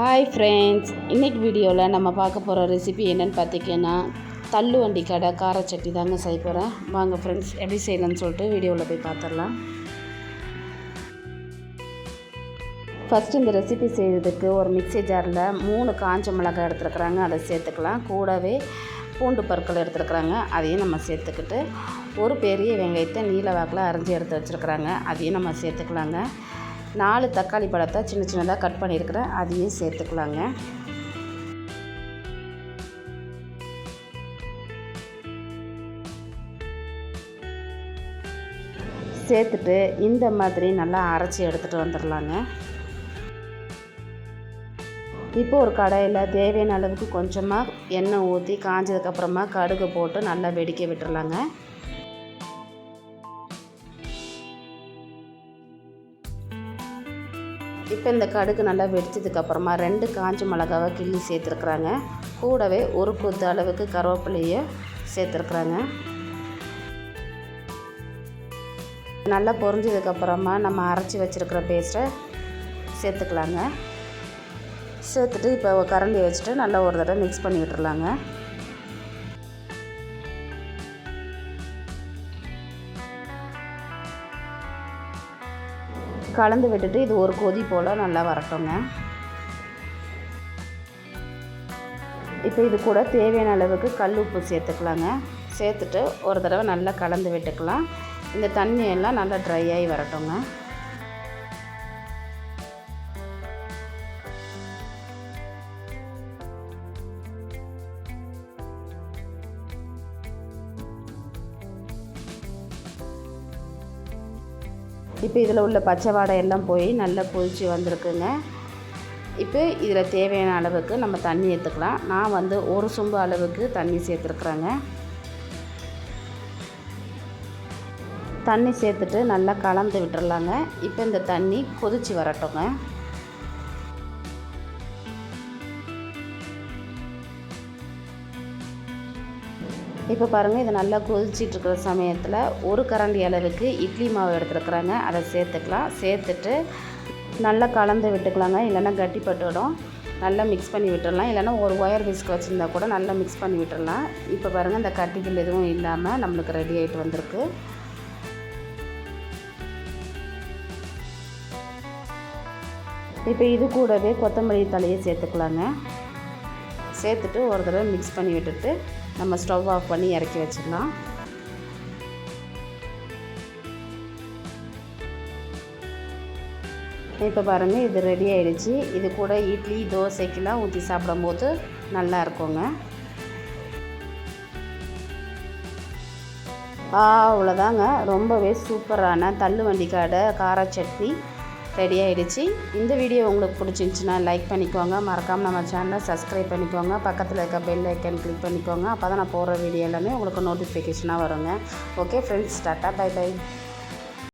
Hi friends இன்னைக்கு வீடியோவில் நம்ம பார்க்க போகிற ரெசிபி என்னென்னு பார்த்தீங்கன்னா தள்ளு வண்டி கடை காரச்சட்டி தாங்க செய்ய போகிறேன் வாங்க ஃப்ரெண்ட்ஸ் எப்படி செய்யலாம்னு சொல்லிட்டு வீடியோவில் போய் பார்த்துடலாம். ஃபஸ்ட்டு இந்த ரெசிபி செய்கிறதுக்கு ஒரு மிக்ஸி ஜாரில் மூணு காஞ்ச மிளகாய் எடுத்துருக்குறாங்க. அதை சேர்த்துக்கலாம். கூடவே பூண்டு பற்கள் எடுத்துருக்குறாங்க. அதையும் நம்ம சேர்த்துக்கிட்டு ஒரு பெரிய வெங்காயத்தை நீல வாக்கில் அரைஞ்சி எடுத்து வச்சுருக்குறாங்க. அதையும் நம்ம சேர்த்துக்கலாங்க. நாலு தக்காளி பழத்தை சின்ன சின்னதாக கட் பண்ணியிருக்கிறேன். அதையும் சேர்த்துக்கலாங்க. சேர்த்துட்டு இந்த மாதிரி நல்லா அரைச்சி எடுத்துகிட்டு வந்துடலாங்க. இப்போ ஒரு கடாயில் தேவையான அளவுக்கு கொஞ்சமாக எண்ணெய் ஊற்றி காஞ்சதுக்கப்புறமா கடுகு போட்டு நல்லா வெடிக்க விட்டுறலாங்க. இப்போ இந்த கடுகு நல்லா வெடிச்சதுக்கப்புறமா ரெண்டு காஞ்ச மிளகாவை கிள்ளி சேர்த்துருக்குறாங்க. கூடவே ஒரு கொத்து அளவுக்கு கருவேப்பிலையை சேர்த்துருக்குறாங்க. நல்லா பொரிஞ்சதுக்கப்புறமா நம்ம அரைச்சி வச்சுருக்கிற பேஸ்ட்டை சேர்த்துக்கலாங்க. சேர்த்துட்டு இப்போ கரண்டி வச்சுட்டு நல்லா ஒரு தடவை மிக்ஸ் பண்ணி விட்டுருலாங்க கலந்து விட்டுட்டு இது ஒரு கொதி போல் நல்லா வரட்டுங்க. இப்போ இது கூட தேவையான அளவுக்கு கல் உப்பு சேர்த்துக்கலாங்க. சேர்த்துட்டு ஒரு தடவை நல்லா கலந்து விட்டுக்கலாம். இந்த தண்ணியெல்லாம் நல்லா ட்ரை ஆகி வரட்டுங்க. இப்போ இதில் உள்ள பச்சை வாடை எல்லாம் போய் நல்லா கொதிச்சு வந்திருக்குங்க. இப்போ இதில் தேவையான அளவுக்கு நம்ம தண்ணி ஏற்றுக்கலாம். நான் வந்து ஒரு சொம்பு அளவுக்கு தண்ணி சேர்த்துருக்குறேங்க. தண்ணி சேர்த்துட்டு நல்லா கலந்து விட்டுறலாங்க. இப்போ இந்த தண்ணி கொதித்து வரட்டுங்க. இப்போ பாருங்கள் இது நல்லா கொதிச்சிட்டு இருக்கிற சமயத்தில் ஒரு கரண்டி அளவுக்கு இட்லி மாவு எடுத்துருக்குறாங்க. அதை சேர்த்துக்கலாம். சேர்த்துட்டு நல்லா கலந்து விட்டுக்கலாங்க. இல்லைன்னா கட்டிப்பட்டுவிடும் நல்லா மிக்ஸ் பண்ணி விட்டுடலாம் இல்லைன்னா ஒரு ஒயர் விஸ்க் வச்சுருந்தா கூட நல்லா மிக்ஸ் பண்ணி விட்டுடலாம் இப்போ பாருங்கள் இந்த கட்டிகள் எதுவும் இல்லாமல் நம்மளுக்கு ரெடி ஆகிட்டு வந்திருக்கு. இப்போ இது கூடவே கொத்தமல்லி தலையை சேர்த்துக்கலாங்க. சேர்த்துட்டு ஒரு தடவை மிக்ஸ் பண்ணி விட்டுட்டு நம்ம ஸ்டவ் ஆஃப் பண்ணி இறக்கி வச்சிடலாம். இப்போ பாருங்கள் இது ரெடி ஆகிடுச்சு இது கூட இட்லி தோசைக்கெலாம் ஊற்றி சாப்பிடும்போது நல்லா இருக்குங்க. அவ்வளோதாங்க ரொம்பவே சூப்பரான தள்ளுவண்டி கடை கார சட்னி. ரெடி ஆகிடுச்சு இந்த வீடியோ உங்களுக்கு பிடிச்சிருந்துச்சின்னா லைக் பண்ணிக்கோங்க. மறக்காமல் நம்ம சேனலை சப்ஸ்கிரைப் பண்ணிக்கோங்க. பக்கத்தில் இருக்க பெல் ஐக்கன் கிளிக் பண்ணிக்கோங்க. அப்போ தான் நான் போடுற வீடியோ எல்லாமே உங்களுக்கு நோட்டிஃபிகேஷனாக வருங்க. Okay friends tata bye bye